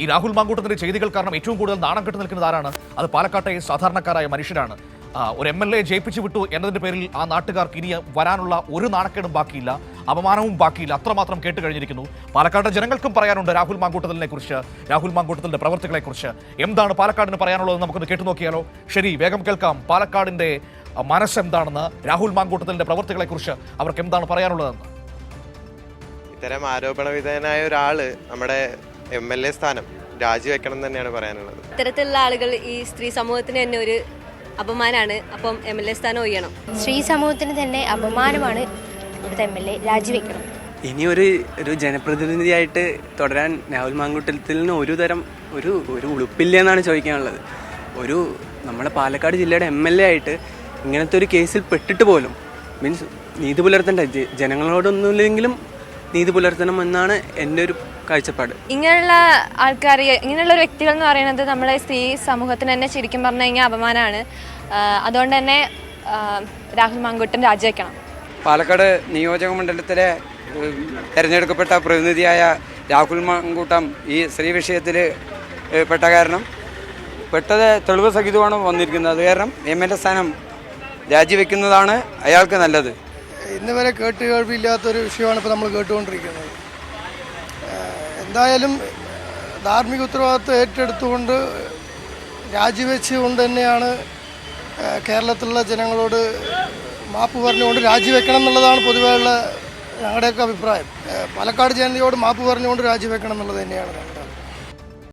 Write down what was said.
ഈ രാഹുൽ മാങ്കൂട്ടത്തിന്റെ ചെയ്തികൾ കാരണം ഏറ്റവും കൂടുതൽ നാണം കെട്ട് നിൽക്കുന്നത് ആരാണ്? അത് പാലക്കാട്ടെ സാധാരണക്കാരായ മനുഷ്യരാണ്. ഒരു എം എൽ എ ജയിപ്പിച്ചു വിട്ടു എന്നതിന്റെ പേരിൽ ആ നാട്ടുകാർക്ക് ഇനി വരാനുള്ള ഒരു നാണക്കേടും ബാക്കിയില്ല അപമാനവും ബാക്കിയില്ല. അത്രമാത്രം കേട്ട് കഴിഞ്ഞിരിക്കുന്നു. പാലക്കാട് ജനങ്ങൾക്കും പറയാനുണ്ട് രാഹുൽ മാങ്കൂട്ടത്തിനെ കുറിച്ച് രാഹുൽ മാങ്കൂട്ടത്തിന്റെ പ്രവർത്തികളെ കുറിച്ച്. എന്താണ് പാലക്കാടിന് പറയാനുള്ളത് നമുക്കൊന്ന് കേട്ടു നോക്കിയാലോ? ശരി വേഗം കേൾക്കാം. പാലക്കാടിന്റെ മനസ്സെന്താണെന്ന് രാഹുൽ മാങ്കൂട്ടത്തിന്റെ പ്രവർത്തികളെ കുറിച്ച് അവർക്ക് എന്താണ് പറയാനുള്ളതെന്ന്? ഇത്തരം ആരോപണ വിധേയനായ ഒരാൾ നമ്മുടെ എം എൽ എ സ്ഥാനം രാജിവെക്കണം തന്നെയാണ് പറയാനുള്ളത്. ഇത്തരത്തിലുള്ള ആളുകൾ ഈ സ്ത്രീ സമൂഹത്തിന് തന്നെ ഒരു അപമാനമാണ് അപ്പം എം എൽ എ സ്ഥാനം ഒഴിയണം. സ്ത്രീ സമൂഹത്തിന് തന്നെ അപമാനമാണ് ഇവിടുത്തെ എം എൽ എ രാജിവെക്കണം. ഇനി ഒരു ഒരു ജനപ്രതിനിധിയായിട്ട് തുടരാൻ രാഹുൽ മാങ്കുട്ടത്തിൽ ഒരു തരം ഒരു ഒരു ഉളുപ്പില്ല എന്നാണ് ചോദിക്കാനുള്ളത്. ഒരു നമ്മുടെ പാലക്കാട് ജില്ലയുടെ എം എൽ എ ആയിട്ട് ഇങ്ങനത്തെ ഒരു കേസിൽ പെട്ടിട്ട് പോലും മീൻസ് നീതി പുലർത്തേണ്ട ജ- ജനങ്ങളോടൊന്നുമില്ലെങ്കിലും നീതി പുലർത്തണം എന്നാണ് എന്റെ ഒരു കാഴ്ചപ്പാട്. ഇങ്ങനെയുള്ള ആൾക്കാർ ഇങ്ങനെയുള്ള ഒരു വ്യക്തികൾ എന്ന് പറയുന്നത് നമ്മളെ സ്ത്രീ സമൂഹത്തിന് തന്നെ ശരിക്കും പറഞ്ഞു കഴിഞ്ഞാൽ അപമാനമാണ്. അതുകൊണ്ട് തന്നെ രാഹുൽ മാങ്കുട്ടൻ രാജിവെക്കണം. പാലക്കാട് നിയോജക മണ്ഡലത്തിലെ തിരഞ്ഞെടുക്കപ്പെട്ട പ്രതിനിധിയായ രാഹുൽ മാങ്കൂട്ടം ഈ സ്ത്രീ വിഷയത്തിൽ പെട്ട കാരണം പെട്ടത് തെളിവ് സഹിതമാണ് വന്നിരിക്കുന്നത്. അത് കാരണം എം എൽ എ സ്ഥാനം രാജിവെക്കുന്നതാണ് അയാൾക്ക് നല്ലത്. ഇന്ന് വരെ കേട്ട് കേൾവില്ലാത്തൊരു വിഷയമാണ് ഇപ്പോൾ നമ്മൾ കേട്ടുകൊണ്ടിരിക്കുന്നത്. എന്തായാലും ധാർമ്മിക ഉത്തരവാദിത്വം ഏറ്റെടുത്തുകൊണ്ട് രാജിവെച്ചുകൊണ്ട് തന്നെയാണ് കേരളത്തിലുള്ള ജനങ്ങളോട് മാപ്പ് പറഞ്ഞുകൊണ്ട് രാജിവെക്കണം എന്നുള്ളതാണ് പൊതുവെയുള്ള ഞങ്ങളുടെയൊക്കെ അഭിപ്രായം. പാലക്കാട് ജനതയോട് മാപ്പ് പറഞ്ഞുകൊണ്ട് രാജിവെക്കണം എന്നുള്ളത് തന്നെയാണ്